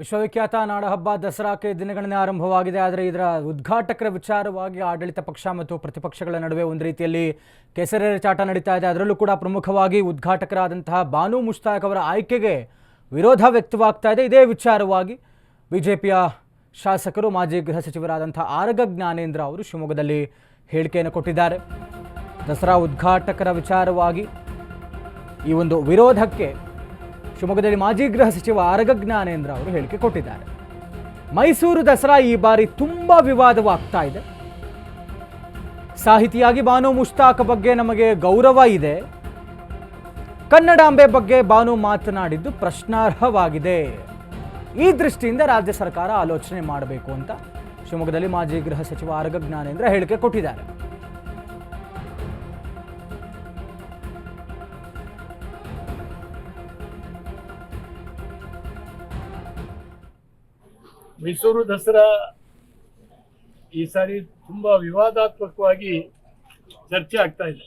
ವಿಶ್ವವಿಖ್ಯಾತ ನಾಡಹಬ್ಬ ದಸರಾಕ್ಕೆ ದಿನಗಣನೆ ಆರಂಭವಾಗಿದೆ. ಆದರೆ ಇದರ ಉದ್ಘಾಟಕರ ವಿಚಾರವಾಗಿ ಆಡಳಿತ ಪಕ್ಷ ಮತ್ತು ಪ್ರತಿಪಕ್ಷಗಳ ನಡುವೆ ಒಂದು ರೀತಿಯಲ್ಲಿ ಕೆಸರೆರಚಾಟ ನಡೀತಾ ಇದೆ. ಅದರಲ್ಲೂ ಕೂಡ ಪ್ರಮುಖವಾಗಿ ಉದ್ಘಾಟಕರಾದಂತಹ ಬಾನು ಮುಷ್ತಾಕ್ ಅವರ ಆಯ್ಕೆಗೆ ವಿರೋಧ ವ್ಯಕ್ತವಾಗ್ತಾ ಇದೆ. ಇದೇ ವಿಚಾರವಾಗಿ ಬಿಜೆಪಿಯ ಶಾಸಕರು, ಮಾಜಿ ಗೃಹ ಸಚಿವರಾದಂಥ ಆರಗ ಜ್ಞಾನೇಂದ್ರ ಅವರು ಶಿವಮೊಗ್ಗದಲ್ಲಿ ಹೇಳಿಕೆಯನ್ನು ಕೊಟ್ಟಿದ್ದಾರೆ. ದಸರಾ ಉದ್ಘಾಟಕರ ವಿಚಾರವಾಗಿ ಈ ಒಂದು ವಿರೋಧಕ್ಕೆ ಶಿವಮೊಗ್ಗದಲ್ಲಿ ಮಾಜಿ ಗೃಹ ಸಚಿವ ಆರಗ ಜ್ಞಾನೇಂದ್ರ ಅವರು ಹೇಳಿಕೆ ಕೊಟ್ಟಿದ್ದಾರೆ. ಮೈಸೂರು ದಸರಾ ಈ ಬಾರಿ ತುಂಬ ವಿವಾದವಾಗ್ತಾ ಇದೆ. ಸಾಹಿತಿಯಾಗಿ ಬಾನು ಮುಷ್ತಾಕ್ ಬಗ್ಗೆ ನಮಗೆ ಗೌರವ ಇದೆ. ಕನ್ನಡಾಂಬೆ ಬಗ್ಗೆ ಬಾನು ಮಾತನಾಡಿದ್ದು ಪ್ರಶ್ನಾರ್ಹವಾಗಿದೆ. ಈ ದೃಷ್ಟಿಯಿಂದ ರಾಜ್ಯ ಸರ್ಕಾರ ಆಲೋಚನೆ ಮಾಡಬೇಕು ಅಂತ ಶಿವಮೊಗ್ಗದಲ್ಲಿ ಮಾಜಿ ಗೃಹ ಸಚಿವ ಆರಗ ಜ್ಞಾನೇಂದ್ರ ಹೇಳಿಕೆ ಕೊಟ್ಟಿದ್ದಾರೆ. ಮೈಸೂರು ದಸರಾ ಈ ಸಾರಿ ತುಂಬಾ ವಿವಾದಾತ್ಮಕವಾಗಿ ಚರ್ಚೆ ಆಗ್ತಾ ಇದೆ.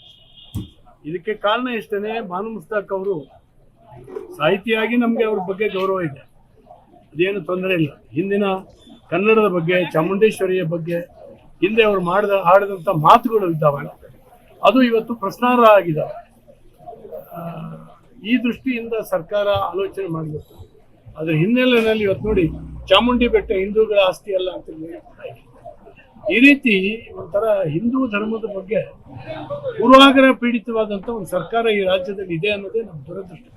ಇದಕ್ಕೆ ಕಾರಣ ಇಷ್ಟೇ ಭಾನು ಮುಸ್ತಾಕ್ ಅವರು ಸಾಹಿತಿಯಾಗಿ ನಮಗೆ ಅವ್ರ ಬಗ್ಗೆ ಗೌರವ ಇದೆ. ಅದೇನು ತೊಂದರೆ ಇಲ್ಲ. ಹಿಂದಿನ ಕನ್ನಡದ ಬಗ್ಗೆ, ಚಾಮುಂಡೇಶ್ವರಿಯ ಬಗ್ಗೆ, ಹಿಂದೆ ಅವರು ಮಾಡಿದ ಆಡಿದಂಥ ಮಾತುಗಳು ಇದ್ದಾವೆ ಅದು ಇವತ್ತು ಪ್ರಶ್ನಾರ್ಹ ಆಗಿದ್ದಾವೆ. ಈ ದೃಷ್ಟಿಯಿಂದ ಸರ್ಕಾರ ಆಲೋಚನೆ ಮಾಡಬೇಕು. ಅದರ ಹಿನ್ನೆಲೆಯಲ್ಲಿ ಇವತ್ತು ನೋಡಿ ಚಾಮುಂಡಿ ಬೆಟ್ಟ ಹಿಂದೂಗಳ ಆಸ್ತಿ ಅಲ್ಲ ಅಂತ ಈ ರೀತಿ ಒಂಥರ ಹಿಂದೂ ಧರ್ಮದ ಬಗ್ಗೆ ಪೂರ್ವಾಗ್ರಹ ಪೀಡಿತವಾದಂಥ ಒಂದು ಸರ್ಕಾರ ಈ ರಾಜ್ಯದಲ್ಲಿ ಇದೆ ಅನ್ನೋದೇ ನಮ್ಮ ದುರದೃಷ್ಟ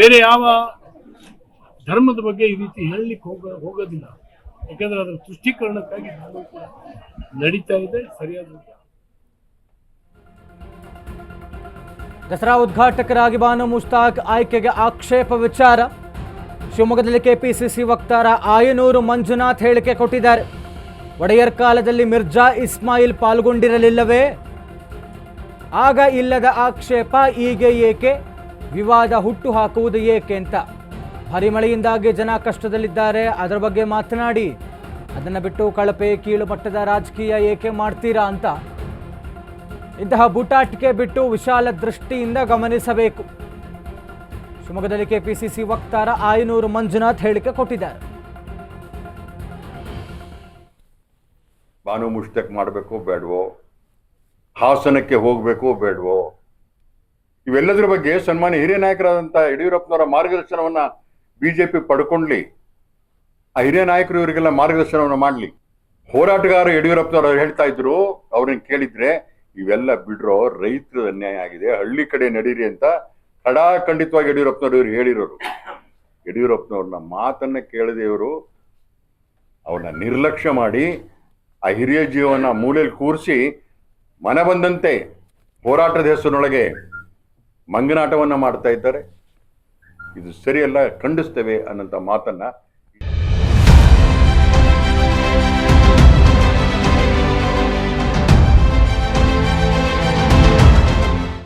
ಬೇರೆ ಯಾವ ಧರ್ಮದ ಬಗ್ಗೆ ಈ ರೀತಿ ಹೇಳಲಿಕ್ಕೆ ಹೋಗ, ಹೋಗೋದಿಲ್ಲ. ಯಾಕಂದ್ರೆ ಅದರ ತುಷ್ಟೀಕರಣಕ್ಕಾಗಿ ನಡೀತಾ ಇದೆ, ಸರಿಯಾದ ದಸರಾ ಉದ್ಘಾಟಕರಾಗಿ ಬಾನು ಮುಸ್ತಾಕ್ ಆಯ್ಕೆಗೆ ಆಕ್ಷೇಪ ವಿಚಾರ. ಶಿವಮೊಗ್ಗದಲ್ಲಿ ಕೆಪಿಸಿಸಿ ವಕ್ತಾರ ಆಯನೂರು ಮಂಜುನಾಥ್ ಹೇಳಿಕೆ ಕೊಟ್ಟಿದ್ದಾರೆ. ಒಡೆಯರ್ ಕಾಲದಲ್ಲಿ ಮಿರ್ಜಾ ಇಸ್ಮಾಯಿಲ್ ಪಾಲ್ಗೊಂಡಿರಲಿಲ್ಲವೇ? ಆಗ ಇಲ್ಲದ ಆಕ್ಷೇಪ ಈಗ ಏಕೆ? ವಿವಾದ ಹುಟ್ಟು ಹಾಕುವುದು ಏಕೆ ಅಂತ. ಭಾರಿ ಮಳೆಯಿಂದಾಗಿ ಜನ ಕಷ್ಟದಲ್ಲಿದ್ದಾರೆ. ಅದರ ಬಗ್ಗೆ ಮಾತನಾಡಿ. ಅದನ್ನು ಬಿಟ್ಟು ಕಳಪೆ ಕೀಳು ಮಟ್ಟದ ರಾಜಕೀಯ ಏಕೆ ಮಾಡ್ತೀರಾ ಅಂತ. ಇಂತಹ ಬೂಟಾಟಿಕೆ ಬಿಟ್ಟು ವಿಶಾಲ ದೃಷ್ಟಿಯಿಂದ ಗಮನಿಸಬೇಕು. ಶಿವಮೊಗ್ಗದಲ್ಲಿ ಕೆಪಿಸಿಸಿ ವಕ್ತಾರ ಆಯನೂರು ಮಂಜುನಾಥ್ ಹೇಳಿಕೆ ಕೊಟ್ಟಿದ್ದಾರೆ. ಬಾನು ಮುಷ್ತಕ್ ಮಾಡಬೇಕು ಬೇಡವೋ? ಹಾಸನಕ್ಕೆ ಹೋಗಬೇಕು ಬೇಡವೋ? ಇವೆಲ್ಲದರ ಬಗ್ಗೆ ಸನ್ಮಾನ್ಯ ಹಿರಿಯ ನಾಯಕರಾದಂಥ ಯಡಿಯೂರಪ್ಪನವರ ಮಾರ್ಗದರ್ಶನವನ್ನ ಬಿಜೆಪಿ ಪಡ್ಕೊಂಡ್ಲಿ. ಆ ಹಿರಿಯ ನಾಯಕರು ಇವರಿಗೆಲ್ಲ ಮಾರ್ಗದರ್ಶನವನ್ನು ಮಾಡಲಿ. ಹೋರಾಟಗಾರ ಯಡಿಯೂರಪ್ಪನವರು ಹೇಳ್ತಾ ಇದ್ರು ಅವ್ರನ್ನ ಕೇಳಿದ್ರೆ, ಇವೆಲ್ಲ ಬಿಡ್ರೋ ರೈತರ ಅನ್ಯಾಯ ಆಗಿದೆ, ಹಳ್ಳಿ ಕಡೆ ನಡೀರಿ ಅಂತ ಖಡಾಖಂಡಿತವಾಗಿ ಯಡಿಯೂರಪ್ಪನವರು ಹೇಳಿರೋರು. ಯಡಿಯೂರಪ್ಪನವ್ರನ್ನ ಮಾತನ್ನ ಕೇಳದೆ ಇವರು ಅವ್ರನ್ನ ನಿರ್ಲಕ್ಷ್ಯ ಮಾಡಿ ಆ ಹಿರಿಯ ಜೀವನ ಮೂಲೆಯಲ್ಲಿ ಕೂರಿಸಿ ಮನ ಬಂದಂತೆ ಹೋರಾಟದ ಹೆಸರಿನೊಳಗೆ ಮಂಗನಾಟವನ್ನು ಮಾಡ್ತಾ ಇದ್ದಾರೆ. ಇದು ಸರಿಯಲ್ಲ, ಖಂಡಿಸ್ತೇವೆ ಅನ್ನೋಂಥ ಮಾತನ್ನ